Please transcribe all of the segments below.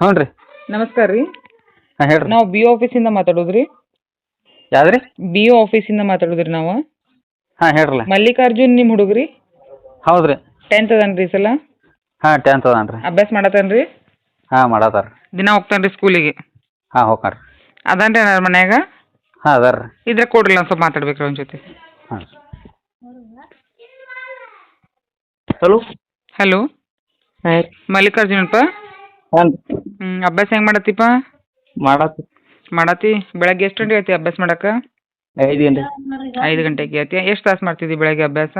ಹ್ಞೂ ರೀ. ನಮಸ್ಕಾರ ರೀ. ಹಾಂ ಹೇಳ್ರಿ. ನಾವು ಬಿ ಆಫೀಸಿಂದ ಮಾತಾಡೋದು ರೀ ಯಾವ್ದು ರೀ ಬಿ ಆಫೀಸಿಂದ ಮಾತಾಡೋದು ರೀ ನಾವು. ಹಾಂ ಹೇಳ್ರಲ್ಲ. ಮಲ್ಲಿಕಾರ್ಜುನ್ ನಿಮ್ಮ ಹುಡುಗ್ರಿ? ಹೌದ್ರಿ. ಹೌದು ರೀ ಟೆಂತ್ ಅದನ್ರಿ ಈ ಸಲ. ಹಾಂ ಟೆಂತ್ ಅದಾನ ರೀ. ಅಭ್ಯಾಸ ಮಾಡತನ್ರಿ? ರೀ ಹಾಂ ಮಾಡತ್ತಾರ ದಿನ ಹೋಗ್ತಾನ್ರಿ ಸ್ಕೂಲಿಗೆ ಹಾಂ ಹೋಗ್ತಾರ. ಅದನ್ರಿ ಅದಾನ ರೀ ನನ್ನ ಮನ್ಯಾಗ? ಹಾಂ ಅದಾರ ರೀ. ಇದ್ರೆ ಕೊಡ್ರಿ ಒಂದು ಸ್ವಲ್ಪ ಮಾತಾಡ್ಬೇಕ್ರಿ ರೀ ಅವನ ಜೊತೆ. ಹಾಂ ಹಲೋ? ಹಲೋ ಮಲ್ಲಿಕಾರ್ಜುನಪ್ಪ? ಹಾಂ ಹ್ಞೂ ಅಭ್ಯಾಸ ಹೆಂಗ್ ಮಾಡತ್ತಿಪ್ಪ? ಮಾಡತ್ತಿ. ಮಾಡತ್ತಿ? ಬೆಳಗ್ಗೆ ಎಷ್ಟು ಗಂಟೆ ಐತಿ ಅಭ್ಯಾಸ ಮಾಡಕ್ಕೆ? ಐದು ಗಂಟೆ. ಐದು ಗಂಟೆಗೆ ಐತಿ ಎಷ್ಟು ತಾಸು ಮಾಡ್ತಿದ್ದಿ ಬೆಳಗ್ಗೆ ಅಭ್ಯಾಸ?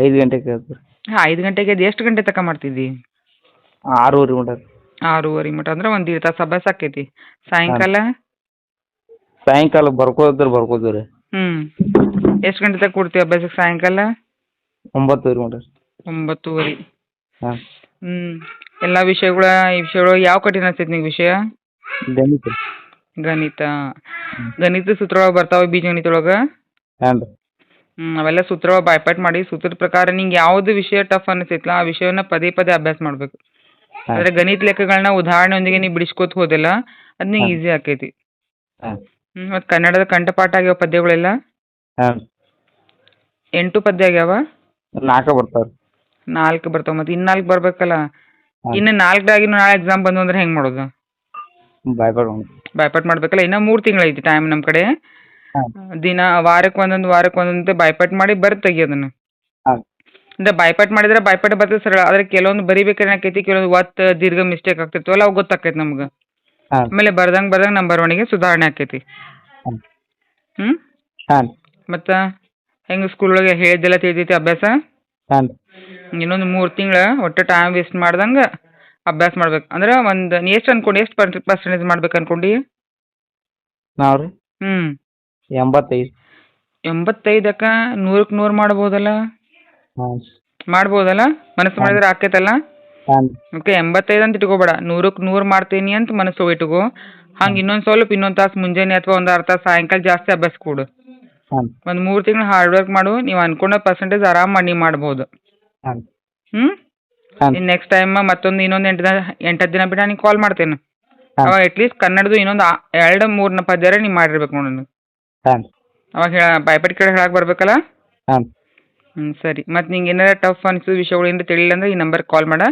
ಐದು ಗಂಟೆಗೆ ಕೇಳ್ತೀರಿ ಹಾಂ ಐದು ಗಂಟೆಗೆ ಎದ್ದು ಎಷ್ಟು ಗಂಟೆ ತನಕ ಮಾಡ್ತಿದ್ದಿ? ಆರೂವರೆ ಮಟ. ರೀ ಆರೂವರೆ ಮಟ ಅಂದ್ರೆ ಒಂದು ಎರಡು ತಾಸು ಅಭ್ಯಾಸ ಆಕೈತಿ ಸಾಯಂಕಾಲ? ಸಾಯಂಕಾಲ ಬರ್ಕೋದ್ರೆ ಬರ್ಕೋತೀವಿ ರೀ ಹ್ಞೂ ಎಷ್ಟು ಗಂಟೆ ತನಕ ಕೊಡ್ತೀವಿ ಅಭ್ಯಾಸಕ್ಕೆ ಸಾಯಂಕಾಲ? ಒಂಬತ್ತುವರೆ ಮಟ. ರೀ ಒಂಬತ್ತುವರೆ. ಹಾಂ. ಹ್ಞೂ ಎಲ್ಲ ವಿಷಯಗಳ ಈ ವಿಷಯಗಳು ಯಾವ ಕಠಿಣ ಅನ್ಸೈತೆ ನಿಂಗೆ ವಿಷಯ? ಗಣಿತ. ಗಣಿತ. ಗಣಿತ ಸೂತ್ರ ಒಳಗೆ ಬರ್ತಾವ ಬೀಜಗಣಿತ ಒಳಗೆ? ಹಾಂ ರೀ. ಹ್ಞೂ ಅವೆಲ್ಲ ಸೂತ್ರ ಬಾಯ್ಪಾಟ್ ಮಾಡಿ ಸೂತ್ರದ ಪ್ರಕಾರ ನಿಂಗೆ ಯಾವ್ದು ವಿಷಯ ಟಫ್ ಅನಿಸೈತಲ್ಲ ಆ ವಿಷಯವನ್ನ ಪದೇ ಪದೇ ಅಭ್ಯಾಸ ಮಾಡಬೇಕು. ಆದ್ರೆ ಅಂದರೆ ಗಣಿತ ಲೆಕ್ಕಗಳನ್ನ ಉದಾಹರಣೆಯೊಂದಿಗೆ ನೀವು ಬಿಡಿಸ್ಕೋತ ಹೋದಿಲ್ಲ ಅದ್ ನಿಂಗೆ ಹಾಂ. ಈಸಿ ಆಕೈತಿ. ಹಾಂ ಮತ್ತು ಕನ್ನಡದ ಕಂಠಪಾಠ ಆಗ್ಯಾವ ಪದ್ಯಗಳೆಲ್ಲ? ಹಾಂ ಎಂಟು ಪದ್ಯ ಆಗ್ಯಾವ? ನಾಲ್ಕು ಬರ್ತಾವೆ ಮತ್ತೆ ನಾಲ್ಕು ಬರ್ಬೇಕಲ್ಲ ಮತ್ತು ಇನ್ನು ನಾಲ್ಕು ಬರಬೇಕಲ್ಲ. ಇನ್ನು ನಾಲ್ಕರಾಗಿ ನಾಳೆ ಎಕ್ಸಾಮ್ ಬಂದು ಅಂದ್ರೆ ಹೆಂಗ್ ಮಾಡೋದು? ಬಾಯ್ಪಾಡ್ ಉಂಟು ಬಾಯ್ಪಾಟ್ ಮಾಡ್ಬೇಕಲ್ಲ ಇನ್ನ ಮೂರ್ ತಿಂಗಳು ಐತಿ ಟೈಮ್ ನಮ್ ಕಡೆ. ಹಾಂ. ದಿನ ವಾರಕ್ಕೆ ಒಂದೊಂದು ವಾರಕ್ಕೆ ಒಂದೊಂದು ಬಾಯ್ಪಾಟ್ ಮಾಡಿ ಬರ್ತ ತೆಗಿ ಅಂದ್ರೆ ಹಾಂ. ಅಂದರೆ ಬಾಯ್ಪಾಟ್ ಮಾಡಿದ್ರೆ ಬಾಯ್ಪಾಟ್ ಬರ್ತದೆ ಸರಳ ಆದ್ರೆ ಕೆಲವೊಂದು ಬರಿಬೇಕಾದ್ರೆ ಏನಾಕೈತಿ ಕೆಲವೊಂದು ಒತ್ತ ದೀರ್ಘ ಮಿಸ್ಟೇಕ್ ಆಗ್ತಿರ್ತಾವಲ್ಲ ಅವು ಗೊತ್ತಾಕೈತಿ ನಮ್ಗೆ. ಹಾಂ. ಆಮೇಲೆ ಬರ್ದಂಗ್ ಬರ್ದಂಗ್ ನಮ್ಮ ಬರವಣಿಗೆ ಸುಧಾರಣೆ ಆಕೈತಿ. ಹ್ಮ್? ಮತ್ತ ಹಾಂ. ಮತ್ತು ಹೆಂಗೆ ಸ್ಕೂಲ್ ಒಳಗೆ ಹೇಳಿದ್ದೆಲ್ಲ ತಿಳಿದೈತಿ ಅಭ್ಯಾಸ? ಹಾಂ. ಇನ್ನೊಂದು ಮೂರು ತಿಂಗಳು ಒಟ್ಟು ಟೈಮ್ ವೇಸ್ಟ್ ಮಾಡ್ದಂಗೆ ಅಭ್ಯಾಸ ಮಾಡ್ಬೇಕು. ಅಂದ್ರೆ ಒಂದು ನೀ ಎಷ್ಟು ಅನ್ಕೊಂಡು ಎಷ್ಟು ಪರ್ಸೆಂಟೇಜ್ ಮಾಡ್ಬೇಕು ಅನ್ಕೊಂಡಿ? ನಾವು ರೀ ಹ್ಞೂ ಎಂಬತ್ತೈದು ಎಂಬತ್ತೈದಕ್ಕ ನೂರಕ್ಕೆ ನೂರು ಮಾಡ್ಬೋದಲ್ಲ? ಹಾಂ. ಮಾಡ್ಬೋದಲ್ಲ? ಮನಸ್ಸು ಮಾಡಿದ್ರೆ ಆಕೈತಲ್ಲ? ಓಕೆ ಎಂಬತ್ತೈದು ಅಂತ ಇಟ್ಕೋಬೇಡ. ನೂರಕ್ಕೆ ನೂರು ಮಾಡ್ತೀನಿ ಅಂತ ಮನಸ್ಸು ಇಟ್ಕೋ. ಹಂಗೆ ಇನ್ನೊಂದು ಸ್ವಲ್ಪ ಇನ್ನೊಂದು ತಾಸು ಮುಂಜಾನೆ ಅಥವಾ ಒಂದು ಅರ್ಧ ತಾಸು ಸಾಯಂಕಾಲ ಜಾಸ್ತಿ ಅಭ್ಯಾಸ ಕೊಡು. ಒಂದ್ ಮೂರ್ ತಿಂಗಳು ಹಾರ್ಡ್ ವರ್ಕ್ ಮಾಡು. ನೀವು ಅನ್ಕೊಂಡ ಪರ್ಸೆಂಟೇಜ್ ಆರಾಮ್ ಮಾಡಿ ನೀವು ಮಾಡ್ಬೋದು. ಹಾಂ ಹ್ಞೂ ಹಾಂ ಇನ್ನು ನೆಕ್ಸ್ಟ್ ಟೈಮ್ ಮತ್ತೊಂದು ಇನ್ನೊಂದು ಎಂಟು ದಿನ ಎಂಟು ಹತ್ತು ದಿನ ಬಿಟ್ಟು ನಾನು ಕಾಲ್ ಮಾಡ್ತೇನೆ. ಹಾಂ ಅವಾಗ ಅಟ್ಲೀಸ್ಟ್ ಕನ್ನಡದು ಇನ್ನೊಂದು ಆ- ಎರಡು ಮೂರು ಪದ್ಯರ ನೀವು ಮಾಡಿರ್ಬೇಕು ನೋಡೋಣ ಹಾಂ ಅವಾಗ ಹೇಳ ಬಾಯ್ಪಟ್ ಕಡೆ ಹೇಳಕ್ ಬರ್ಬೇಕಲ್ಲ? ಹ್ಮ್ ಹ್ಞೂ ಸರಿ. ಮತ್ತು ನಿಂಗೆ ಏನಾರ ಟಫ್ ಅನ್ಸಿದ್ ವಿಷಯಗಳು ಏನಾರ ತಿಳಿಲಿಲ್ಲ ಅಂದ್ರೆ ಈ ನಂಬರ್ ಕಾಲ್ ಮಾಡ.